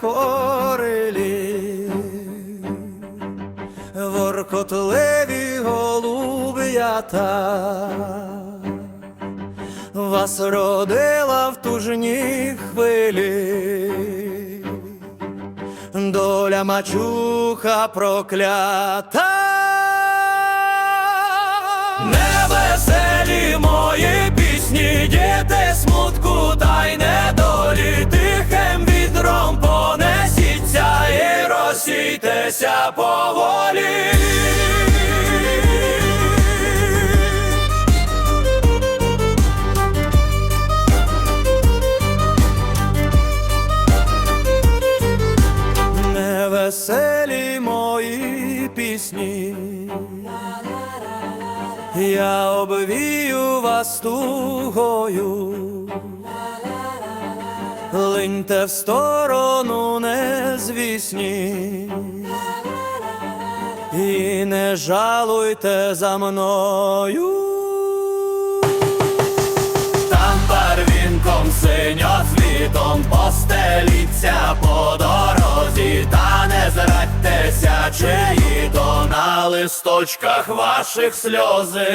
хорелі, воркотливі голуб'ята, вас родила в тужні хвилі, доля мачуха проклята. Розсійтеся поволі. Невеселі мої пісні, я обвію вас тугою, линьте в сторону незвісні, і не жалуйте за мною. Там барвінком синьоцвітом постеліться по дорозі, та не зрадьтеся, чиї то на листочках ваших сльози.